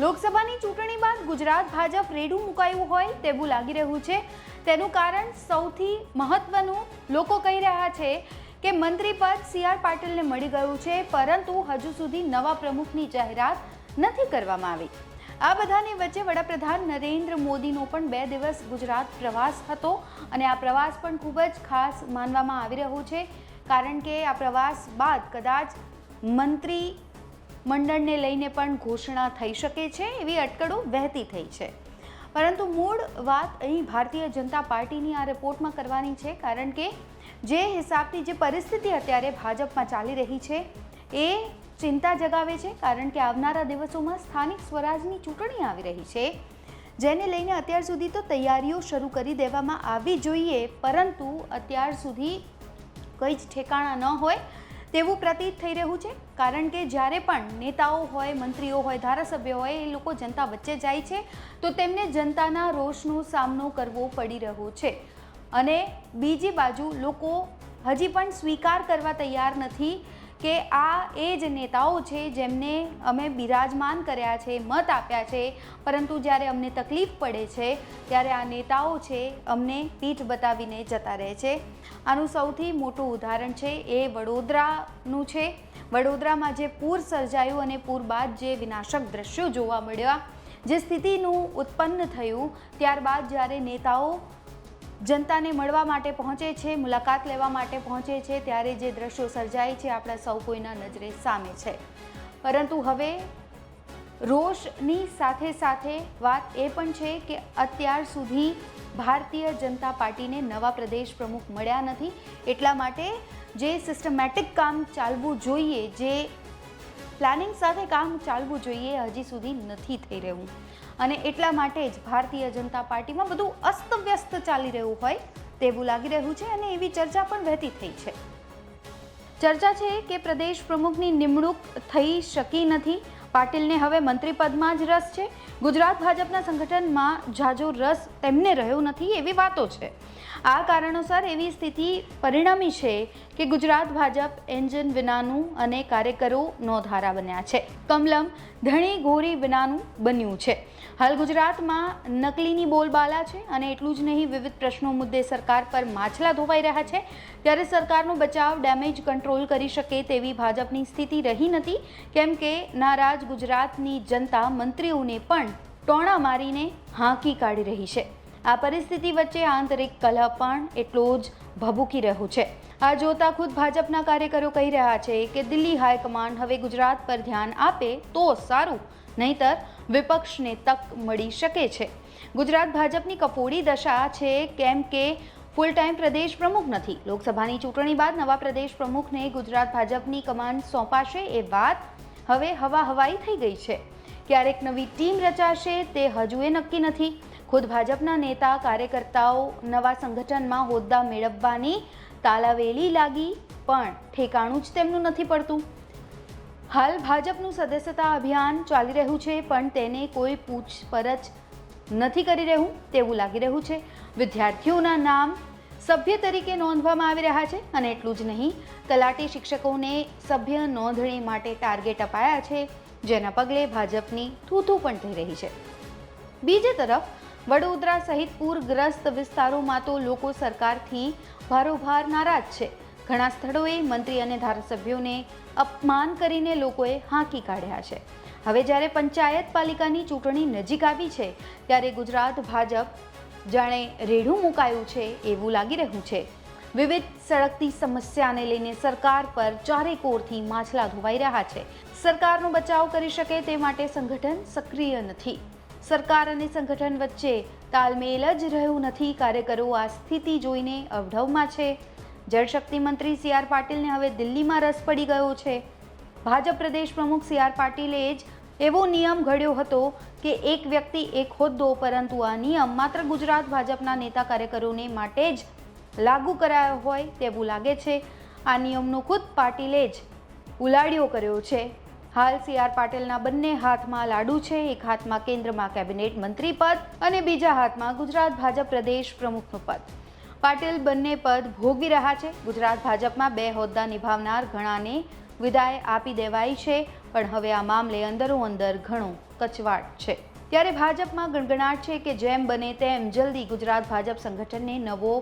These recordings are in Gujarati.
લોકસભાની ચૂંટણી બાદ ગુજરાત ભાજપ રેડું મુકાયું હોય તેવું લાગી રહ્યું છે. તેનું કારણ સૌથી મહત્વનું લોકો કહી રહ્યા છે કે મંત્રી પદ સી આર પાટીલને મળી ગયું છે, પરંતુ હજુ સુધી નવા પ્રમુખની જાહેરાત નથી કરવામાં આવી. આ બધાની વચ્ચે વડાપ્રધાન નરેન્દ્ર મોદીનો પણ બે દિવસ ગુજરાત પ્રવાસ હતો અને આ પ્રવાસ પણ ખૂબ જ ખાસ માનવામાં આવી રહ્યો છે, કારણ કે આ પ્રવાસ બાદ કદાચ મંત્રી મંડળને લઈને પણ ઘોષણા થઈ શકે છે, એવી અટકળો વહેતી થઈ છે. પરંતુ મૂળ વાત અહીં ભારતીય જનતા પાર્ટીની આ રિપોર્ટમાં કરવાની છે, કારણ કે જે હિસાબથી જે પરિસ્થિતિ અત્યારે ભાજપમાં ચાલી રહી છે, એ ચિંતા જગાવે છે, કારણ કે આવનારા દિવસોમાં સ્થાનિક સ્વરાજની ચૂંટણી આવી રહી છે. જેને લઈને અત્યાર સુધી તો તૈયારીઓ શરૂ કરી દેવામાં આવી જોઈએ, પરંતુ અત્યાર સુધી કંઈ જ ઠેકાણા ન હોય તેવું પ્રતીત થઈ રહ્યું છે. કારણ કે જ્યારે પણ નેતાઓ હોય, મંત્રીઓ હોય, ધારાસભ્યો હોય, એ લોકો જનતા વચ્ચે જાય છે, તો તેમને જનતાના રોષનો સામનો કરવો પડી રહ્યો છે. અને બીજી બાજુ લોકો હજી પણ સ્વીકાર કરવા તૈયાર નથી કે આ એ જ નેતાઓ છે જેમને અમે બિરાજમાન કર્યા છે, મત આપ્યા છે. પરંતુ જ્યારે અમને તકલીફ પડે છે, ત્યારે આ નેતાઓ છે અમને પીઠ બતાવીને જતા રહે છે. આનું સૌથી મોટું ઉદાહરણ છે એ વડોદરાનું છે. વડોદરામાં જે પૂર સર્જાયું અને પૂર બાદ જે વિનાશક દ્રશ્યો જોવા મળ્યા, જે સ્થિતિનું ઉત્પન્ન થયું, ત્યારબાદ જ્યારે નેતાઓ જનતાને મળવા માટે પહોંચે છે, મુલાકાત લેવા માટે પહોંચે છે, ત્યારે જે દ્રશ્યો સર્જાય છે, આપણા સૌ કોઈના નજરે સામે છે. પરંતુ હવે રોષની સાથે સાથે વાત એ પણ છે કે અત્યાર સુધી ભારતીય જનતા પાર્ટીને નવા પ્રદેશ પ્રમુખ મળ્યા નથી, એટલા માટે જે સિસ્ટમેટિક કામ ચાલવું જોઈએ, જે પ્લાનિંગ સાથે કામ ચાલવું જોઈએ, હજી સુધી નથી થઈ રહ્યું. અને એટલા માટે જ ભારતીય જનતા પાર્ટીમાં બધું અસ્તવ્યસ્ત ચાલી રહ્યું હોય તેવું લાગી રહ્યું છે અને એવી ચર્ચા પણ વહેતી થઈ છે. ચર્ચા છે કે પ્રદેશ પ્રમુખની નિમણૂક થઈ શકી નથી. પાટીલને હવે મંત્રી પદમાં જ રસ છે. ગુજરાત ભાજપના સંગઠનમાં જાજો રસ તેમને રહ્યો નથી એવી વાતો છે. આ કારણોસર એવી સ્થિતિ પરિણમી છે કે ગુજરાત ભાજપ એન્જિન વિનાનું અને કાર્યકરો નોધારા બન્યા છે. કમલમ, ધણી ઘોરી વિનાનું બન્યું છે. હાલ ગુજરાતમાં નકલીની બોલબાલા છે અને એટલું જ નહીં, વિવિધ પ્રશ્નો મુદ્દે સરકાર પર માછલા ધોવાઈ રહ્યા છે. ત્યારે સરકારનો બચાવ ડેમેજ કંટ્રોલ કરી શકે તેવી ભાજપની સ્થિતિ રહી નથી. કેમ કે નારાજ ગુજરાતની જનતા મંત્રીઓને પણ ટોણા મારીને હાંકી કાઢી રહી છે. આ પરિસ્થિતિ વચ્ચે આંતરિક કલહ પણ એટલો જ ભભૂકી રહ્યો છે. આ જોતા ખુદ ભાજપના કાર્યકરો કહી રહ્યા છે કે દિલ્હી હાઈકમાન્ડ હવે ગુજરાત પર ધ્યાન આપે તો સારું, નહીતર વિપક્ષને તક મળી શકે છે. ગુજરાત ભાજપની કફોડી દશા છે કેમ કે ફૂલ ટાઈમ પ્રદેશ પ્રમુખ નથી. લોકસભાની ચૂંટણી બાદ નવા પ્રદેશ પ્રમુખને ગુજરાત ભાજપની કમાન્ડ સોંપાશે એ વાત હવે હવા હવાઈ થઈ ગઈ છે. ક્યારેક નવી ટીમ રચાશે તે હજુ એ નક્કી નથી. ખુદ ભાજપના નેતા, કાર્યકર્તાઓ નવા સંગઠનમાં હોદ્દા મેળવવાની તાલાવેલી લાગી, પણ ઠેકાણું જ તેમનું નથી પડતું. હાલ ભાજપનું સદસ્યતા અભિયાન ચાલી રહ્યું છે, પણ તેને કોઈ પૂછપરછ નથી કરી રહ્યું તેવું લાગી રહ્યું છે. વિદ્યાર્થીઓના નામ સભ્ય તરીકે નોંધવામાં આવી રહ્યા છે અને એટલું જ નહીં, તલાટી શિક્ષકોને સભ્ય નોંધણી માટે ટાર્ગેટ અપાયા છે, જેના પગલે ભાજપની થૂથું પણ થઈ રહી છે. બીજી તરફ, વડોદરા સહિત પૂરગ્રસ્ત વિસ્તારોમાં તો લોકો સરકારથી ભારોભાર નારાજ છે. ઘણા સ્થળોએ મંત્રી અને ધારાસભ્યોને અપમાન કરીને લોકોએ હાંકી કાઢ્યા છે. હવે જ્યારે પંચાયત પાલિકાની ચૂંટણી નજીક આવી છે, ત્યારે ગુજરાત ભાજપ જાણે રેઢું મુકાયું છે એવું લાગી રહ્યું છે. વિવિધ સળગતી સમસ્યાને લઈને સરકાર પર ચારેકોરથી માછલા ધોવાઈ રહ્યા છે. સરકારનો બચાવ કરી શકે તે માટે સંગઠન સક્રિય નથી. સરકાર અને સંગઠન વચ્ચે તાલમેલ જ રહ્યું નથી. કાર્યકરો આ સ્થિતિ જોઈને અવઢવમાં છે. જળશક્તિ મંત્રી સી આર પાટીલને હવે દિલ્હીમાં રસ પડી ગયો છે. ભાજપ પ્રદેશ પ્રમુખ સી આર પાટીલે જ એવો નિયમ ઘડ્યો હતો કે એક વ્યક્તિ એક હોદ્દો, પરંતુ આ નિયમ માત્ર ગુજરાત ભાજપના નેતા કાર્યકરોને માટે જ લાગુ કરાયો હોય તેવું લાગે છે. આ નિયમનો ખુદ પાટીલે જ ઉલાડ્યો કર્યો છે. હાલ સી આર પાટીલના બંને હાથમાં લાડુ છે. એક હાથમાં કેન્દ્રમાં કેબિનેટ મંત્રી પદ અને બીજા હાથમાં ગુજરાત ભાજપ પ્રદેશ પ્રમુખનું પદ. પાટીલ બંને પદ ભોગવી રહ્યા છે. ગુજરાત ભાજપમાં બે હોદ્દા નિભાવનાર ઘણાને વિદાય આપી દેવાઈ છે, પણ હવે આ મામલે અંદરો અંદર ઘણો કચવાટ છે. ત્યારે ભાજપમાં ગણગણાટ છે કે જેમ બને તેમ જલ્દી ગુજરાત ભાજપ સંગઠનને નવો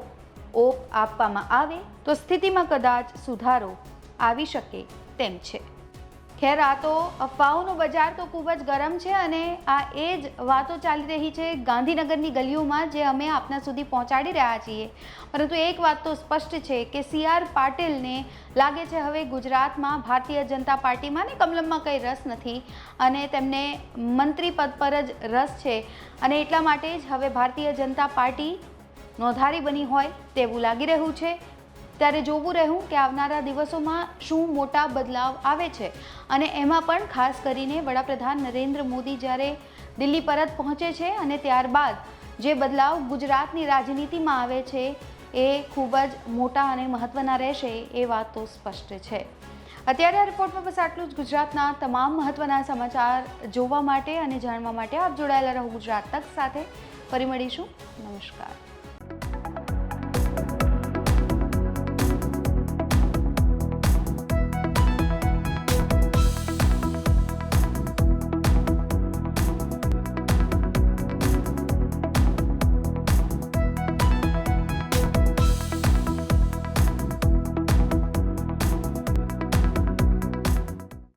ઓપ આપવામાં આવે, તો સ્થિતિમાં કદાચ સુધારો આવી શકે તેમ છે. ખેર, આ તો અફવાઓનું બજાર તો ખૂબ જ ગરમ છે અને આ એ જ વાતો ચાલી રહી છે ગાંધીનગરની ગલીઓમાં જે અમે આપના સુધી પહોંચાડી રહ્યા છીએ. પરંતુ એક વાત તો સ્પષ્ટ છે કે સી આર પાટીલને લાગે છે હવે ગુજરાતમાં ભારતીય જનતા પાર્ટીમાં ને કમલમમાં કંઈ રસ નથી અને તેમને મંત્રી પદ પર જ રસ છે અને એટલા માટે જ હવે ભારતીય જનતા પાર્ટી નોંધારી બની હોય તેવું લાગી રહ્યું છે. ત્યારે જોવું રહ્યું કે આવનારા દિવસોમાં શું મોટા બદલાવ આવે છે. અને એમાં પણ ખાસ કરીને વડાપ્રધાન નરેન્દ્ર મોદી જ્યારે દિલ્હી પરત પહોંચે છે અને ત્યારબાદ જે બદલાવ ગુજરાતની રાજનીતિમાં આવે છે એ ખૂબ જ મોટા અને મહત્ત્વના રહેશે એ વાત તો સ્પષ્ટ છે. અત્યારે આ રિપોર્ટમાં બસ આટલું જ. ગુજરાતના તમામ મહત્ત્વના સમાચાર જોવા માટે અને જાણવા માટે આપ જોડાયેલા રહો ગુજરાત તક સાથે. ફરી મળીશું. નમસ્કાર.